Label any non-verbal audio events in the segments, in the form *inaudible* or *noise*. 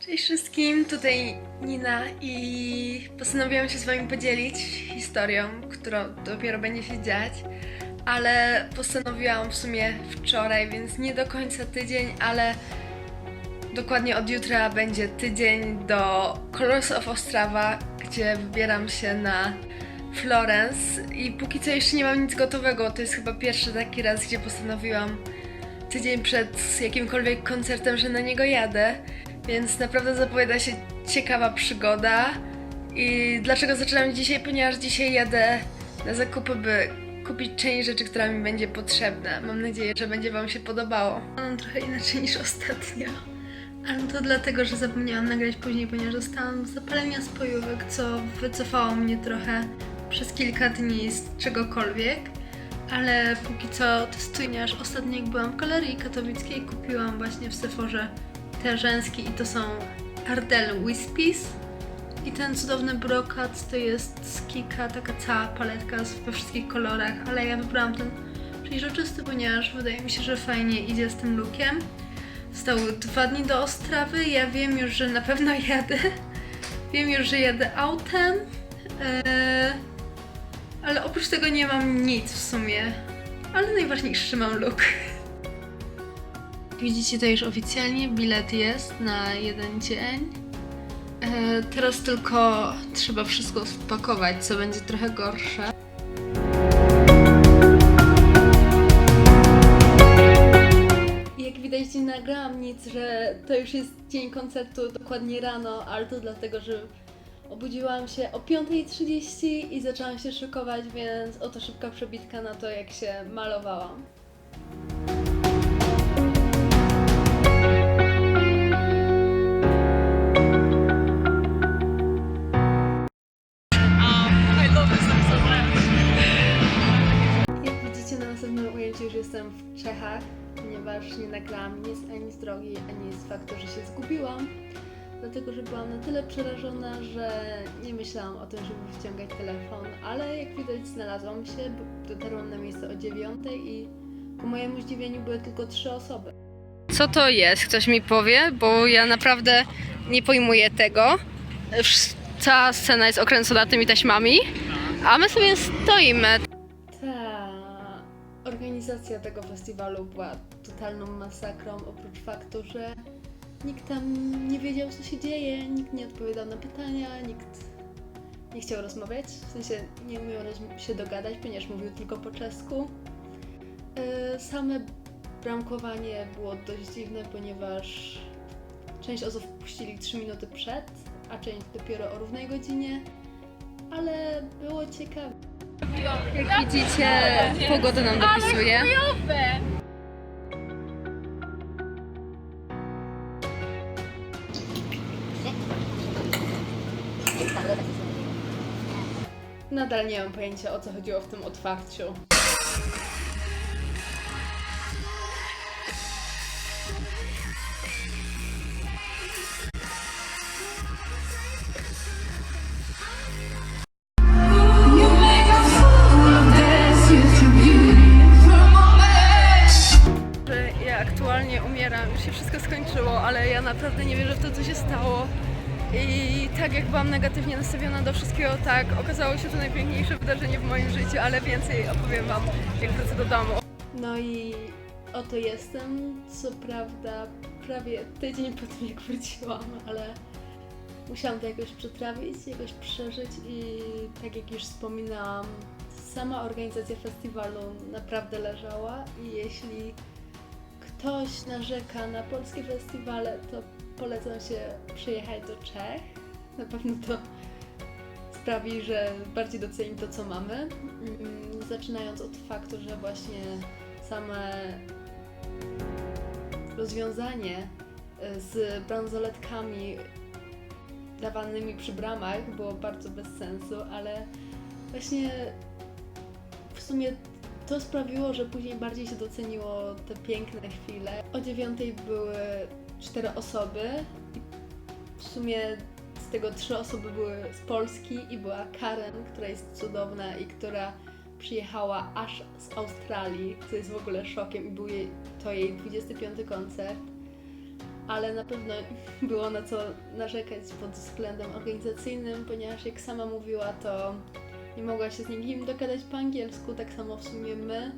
Cześć wszystkim, tutaj Nina i postanowiłam się z wami podzielić historią, którą dopiero będzie się dziać, ale postanowiłam w sumie wczoraj, więc nie do końca tydzień, ale dokładnie od jutra będzie tydzień do Colors of Ostrawa, gdzie wybieram się na Florence. I póki co jeszcze nie mam nic gotowego, to jest chyba pierwszy taki raz, gdzie postanowiłam tydzień przed jakimkolwiek koncertem, że na niego jadę, więc naprawdę zapowiada się ciekawa przygoda. I dlaczego zaczynam dzisiaj? Ponieważ dzisiaj jadę na zakupy, by kupić część rzeczy, która mi będzie potrzebna. Mam nadzieję, że będzie Wam się podobało. Mam trochę inaczej niż ostatnio. Ale to dlatego, że zapomniałam nagrać później, ponieważ dostałam zapalenia spojówek, co wycofało mnie trochę przez kilka dni z czegokolwiek. Ale póki co testuję, ponieważ ostatnio jak byłam w galerii katowickiej, kupiłam właśnie w Sephorze te rzęski i to są Ardell Wispies. I ten cudowny brokat to jest z Kika, taka cała paletka we wszystkich kolorach, ale ja wybrałam ten przejrzysty, ponieważ wydaje mi się, że fajnie idzie z tym lookiem. Zostały dwa dni do Ostrawy, ja wiem już, że na pewno jadę. *laughs* Wiem już, że jadę autem. Eee, ale oprócz tego nie mam nic w sumie. Ale najważniejszy mam look. *laughs* Widzicie to już oficjalnie, bilet jest na jeden dzień. E, teraz tylko trzeba wszystko spakować, co będzie trochę gorsze. Jak widać nie nagrałam nic, że to już jest dzień koncertu dokładnie rano, ale to dlatego, że obudziłam się o 5.30 i zaczęłam się szykować, więc oto szybka przebitka na to, jak się malowałam. Dlatego, że byłam na tyle przerażona, że nie myślałam o tym, żeby wyciągać telefon, ale jak widać znalazłam się, dotarłam na miejsce o dziewiątej i ku mojemu zdziwieniu były tylko trzy osoby. Co to jest? Ktoś mi powie, bo ja naprawdę nie pojmuję tego. Cała scena jest okręcona tymi taśmami, a my sobie stoimy. Ta organizacja tego festiwalu była totalną masakrą, oprócz faktu, że nikt tam nie wiedział, co się dzieje, nikt nie odpowiadał na pytania, nikt nie chciał rozmawiać, w sensie nie umiał się dogadać, ponieważ mówił tylko po czesku. Yy, Same bramkowanie było dość dziwne, ponieważ część osób puścili 3 minuty przed, a część dopiero o równej godzinie, ale było ciekawe. Jak widzicie, pogoda nam dopisuje. Nadal nie mam pojęcia o co chodziło w tym otwarciu. że ja aktualnie umieram, już się wszystko skończyło, ale ja naprawdę nie wierzę w to, co się stało. I tak jak byłam negatywnie nastawiona do wszystkiego, tak okazało się to najpiękniejsze wydarzenie w moim życiu, ale więcej opowiem Wam, jak wrócę do domu. No i oto jestem, co prawda prawie tydzień po tym, jak wróciłam, ale musiałam to jakoś przetrawić, jakoś przeżyć i tak jak już wspominałam, sama organizacja festiwalu naprawdę leżała i jeśli ktoś narzeka na polskie festiwale, to polecam się przyjechać do Czech. Na pewno to sprawi, że bardziej doceni to, co mamy. Mm, Zaczynając od faktu, że właśnie same rozwiązanie y, z bransoletkami dawanymi przy bramach było bardzo bez sensu, ale właśnie w sumie to sprawiło, że później bardziej się doceniło te piękne chwile. O dziewiątej były cztery osoby w sumie z tego trzy osoby były z Polski i była Karen, która jest cudowna i która przyjechała aż z Australii, co jest w ogóle szokiem i był jej, to jej 25 koncert. ale na pewno *laughs* było na co narzekać pod względem organizacyjnym, ponieważ jak sama mówiła, to nie mogła się z nikim dogadać po angielsku, tak samo w sumie my,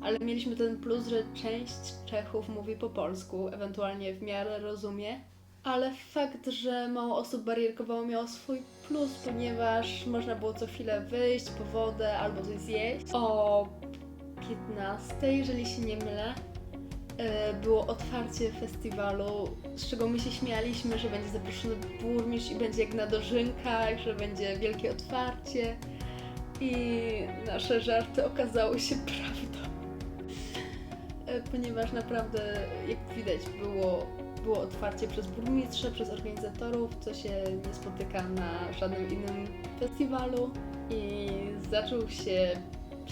ale mieliśmy ten plus, że część Czechów mówi po polsku, ewentualnie w miarę rozumie. Ale fakt, że mało osób barierkowało miało swój plus, ponieważ można było co chwilę wyjść po wodę albo coś zjeść. O 15, jeżeli się nie mylę, e, było otwarcie festiwalu, z czego my się śmialiśmy, że będzie zaproszony burmistrz i będzie jak na dożynkach, że będzie wielkie otwarcie. I nasze żarty okazały się *laughs* prawdą. E, Ponieważ naprawdę, jak widać, było, było otwarcie przez burmistrza, przez organizatorów, co się nie spotyka na żadnym innym festiwalu. I zaczął się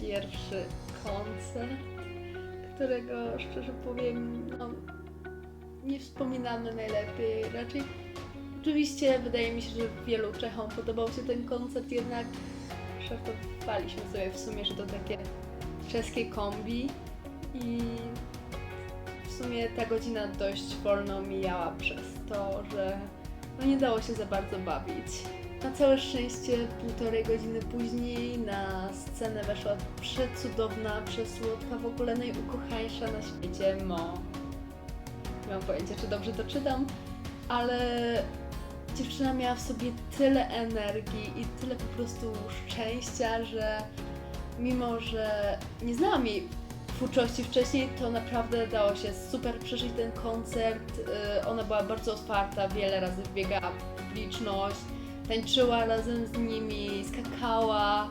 pierwszy koncert, którego szczerze powiem, no, nie wspominamy najlepiej. Raczej, oczywiście, wydaje mi się, że wielu Czechom podobał się ten koncert, jednak żartowaliśmy sobie w sumie, że to takie czeskie kombi i w sumie ta godzina dość wolno mijała przez to, że no nie dało się za bardzo bawić. Na całe szczęście półtorej godziny później na scenę weszła przecudowna, przesłodka, w ogóle najukochańsza na świecie Mo. Nie mam pojęcia, czy dobrze to czytam, ale dziewczyna miała w sobie tyle energii i tyle po prostu szczęścia, że mimo, że nie znałam jej twórczości wcześniej, to naprawdę dało się super przeżyć ten koncert. Yy, Ona była bardzo otwarta, wiele razy wbiegała w publiczność, tańczyła razem z nimi, skakała,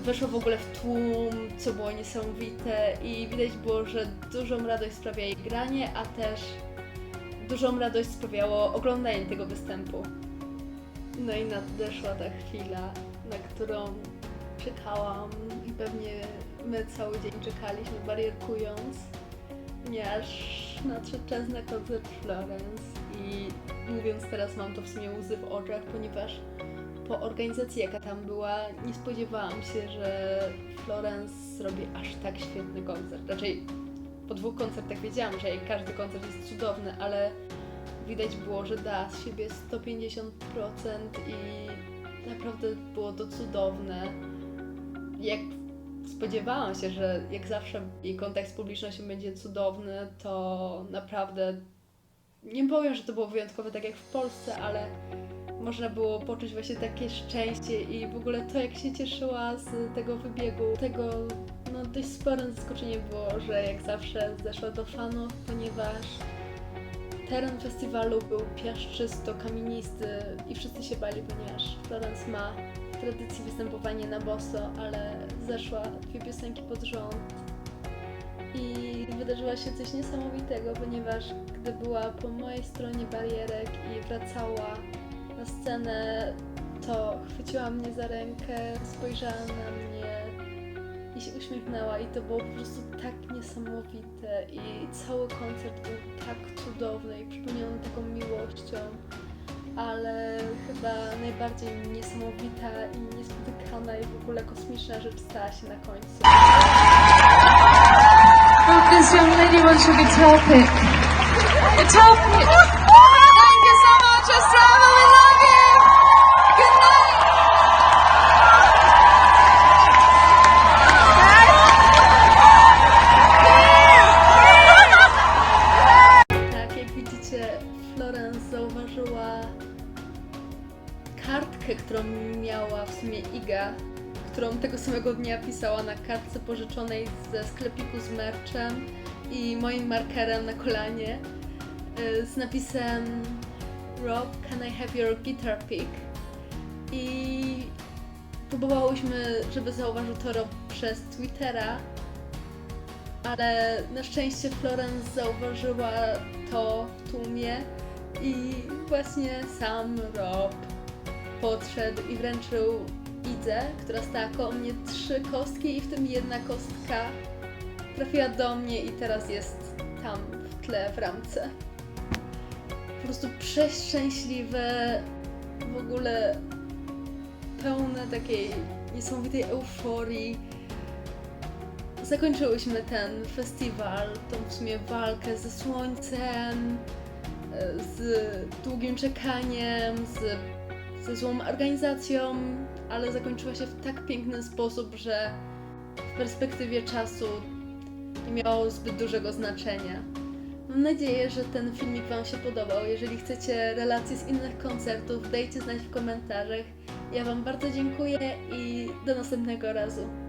weszła w ogóle w tłum, co było niesamowite i widać było, że dużą radość sprawia jej granie, a też dużą radość sprawiało oglądanie tego występu. No i nadeszła ta chwila, na którą czekałam i pewnie my cały dzień czekaliśmy, barierkując, ponieważ nadszedł czas na koncert Florence i mówiąc teraz mam to w sumie łzy w oczach, ponieważ po organizacji jaka tam była, nie spodziewałam się, że Florence zrobi aż tak świetny koncert. Raczej po dwóch koncertach wiedziałam, że każdy koncert jest cudowny, ale widać było, że da z siebie 150% i naprawdę było to cudowne. Jak spodziewałam się, że jak zawsze jej kontakt z publicznością będzie cudowny, to naprawdę nie powiem, że to było wyjątkowe tak jak w Polsce, ale można było poczuć właśnie takie szczęście i w ogóle to, jak się cieszyła z tego wybiegu, tego no dość sporym zaskoczeniem było, że jak zawsze zeszła do fanów, ponieważ teren festiwalu był piaszczysto, kamienisty i wszyscy się bali, ponieważ Florence ma tradycję występowania na boso, ale zeszła dwie piosenki pod rząd i wydarzyło się coś niesamowitego, ponieważ gdy była po mojej stronie barierek i wracała na scenę, to chwyciła mnie za rękę, spojrzała na mnie się uśmiechnęła i to było po prostu tak niesamowite i cały koncert był tak cudowny i przypełniony taką miłością, ale chyba najbardziej niesamowita i niespotykana i w ogóle kosmiczna rzecz stała się na końcu. This young lady wants guitar pick. Guitar pick. Którą tego samego dnia pisała na kartce pożyczonej ze sklepiku z merchem i moim markerem na kolanie y, z napisem Rob, can I have your guitar pick? I próbowałyśmy, żeby zauważył to Rob przez Twittera, ale na szczęście Florence zauważyła to w tłumie i właśnie sam Rob podszedł i wręczył Idze, która stała koło mnie trzy kostki i w tym jedna kostka trafiła do mnie i teraz jest tam w tle w ramce. Po prostu przeszczęśliwe, w ogóle pełne takiej niesamowitej euforii zakończyłyśmy ten festiwal, tą w sumie walkę ze słońcem, z długim czekaniem, z, ze złą organizacją, ale zakończyła się w tak piękny sposób, że w perspektywie czasu nie miało zbyt dużego znaczenia. Mam nadzieję, że ten filmik Wam się podobał. Jeżeli chcecie relacje z innych koncertów, dajcie znać w komentarzach. Ja Wam bardzo dziękuję i do następnego razu.